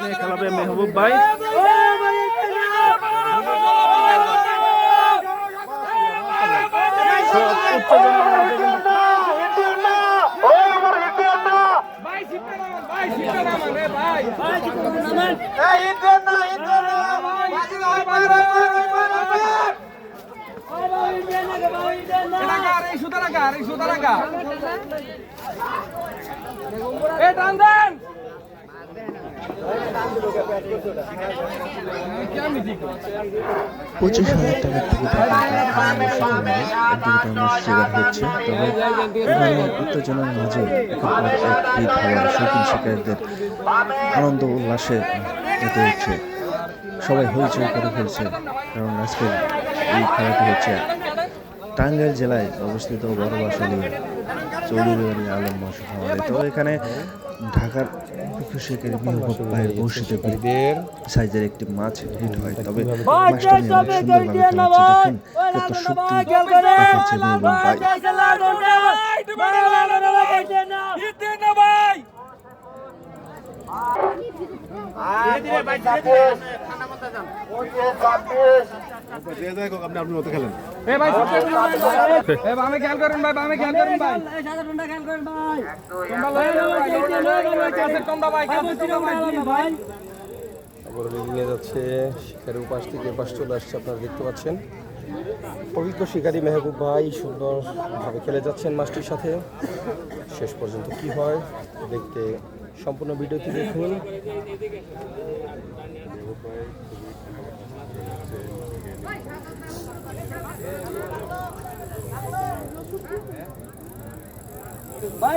নিয়ে খেলাবে মেহবুব ভাই। মাঝে কিন্তু পঁচিশ হাজার টাকার হচ্ছে। তবে উত্তেজনার মাঝে শৌখিন শিকারীদের আনন্দ উল্লাসে যেতে হচ্ছে সবাই হইচই করে ফেলছে, কারণ আজকের এই খেলাটি হচ্ছে টাঙ্গাইল জেলায় অবস্থিত বড় চৌধুরী আলম তো এখানে ঢাকার মেহবুব ভাইয়ের ঈদের সাইজের একটি মাছ হিট হয় তবে মাছটা নিয়ে অনেক সুন্দরভাবে খেলা দেখুন কত দেখাচ্ছে মেহবুব ভাই বামে খেয়াল করেন ভাই বামে খেয়াল করেন ভাই। তোমরা লয়ে যাও ভাই, লয়ে ভাই, তোমরা ভাই, কাছের তোমরা ভাই। আবার নিয়ে যাচ্ছে শিকারের উপাস থেকে পাশ চলে আসছে আপনারা দেখতে পাচ্ছেন। অভিজ্ঞ শিকারী মেহবুব ভাই সুন্দরভাবে খেলে যাচ্ছেন মাছটির সাথে। শেষ পর্যন্ত কি হয় দেখতে সম্পূর্ণ ভিডিওটি দেখুন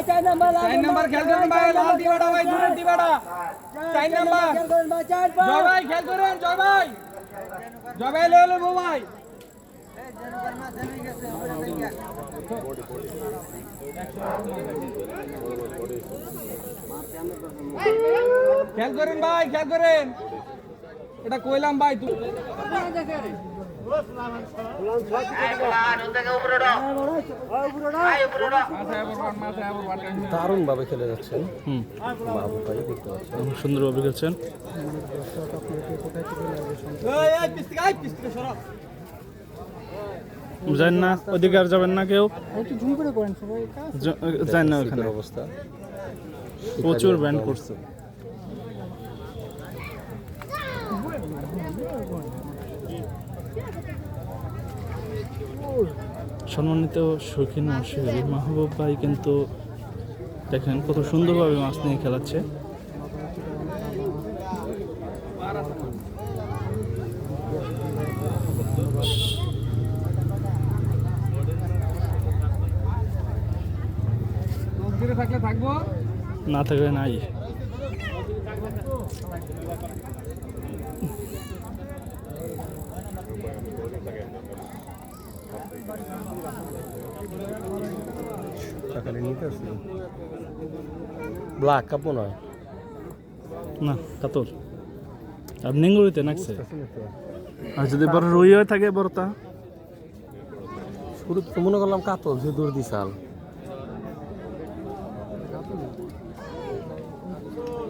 চার নাম্বার খেয়াল করেন ভাই, লাল দিবাটা ভাই, দূরের দিবাটা। চার নাম্বার। জয় ভাই, খেয়াল করেন, জয় ভাই। জয় ভাই, লয়ে ভাই। খেয়াল করেন ভাই খেয়াল করেন। এটা কইলাম ভাই তুই দারুণভাবে খেলে যাচ্ছেন। মাহবুব ভাই দেখতে পাচ্ছেন। সুন্দরভাবে খেলছেন। যান না আর যাবেন না কেউ। যান না ওখানে। অবস্থা। প্রচুর ব্যান্ড করছে। সম্মানিত শৌখিন শিকারী মাহবুব ভাই কিন্তু দেখেন কত সুন্দরভাবে মাছ নিয়ে খেলাচ্ছে। থাকলে থাকব। না থাকলে নাই। ব্ল্যাক কাপ মনে হয় না কাতর আর নেঙ্গুরিতে নাকছে। আর যদি বড় রুই হয়ে থাকে বড়টা? শুরু তো মনে করলাম কাতল যে দূর দিশাল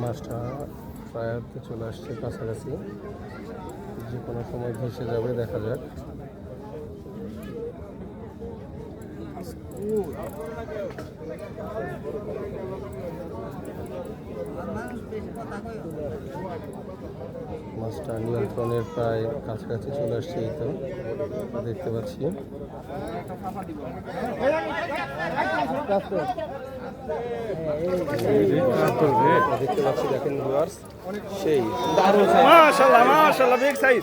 মাছটা প্রায় অর্ধে চলে আসছে কাছাকাছি। যে কোনো সময় ভেসে যাবে দেখা যাক। মাছটা নিয়ন্ত্রণের প্রায় কাছাকাছি চলে আসছে এই তো দেখতে পাচ্ছি। দেখতে পাচ্ছি দেখেন ভিউয়ার্স সেই। দারুণ মাশাআল্লাহ মাশাআল্লাহ বিগ সাইজ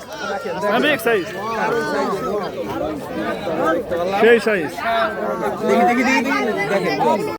বিগ সাইজ সেই সাইজ দেখি দেখি দেখি দেখি দেখেন।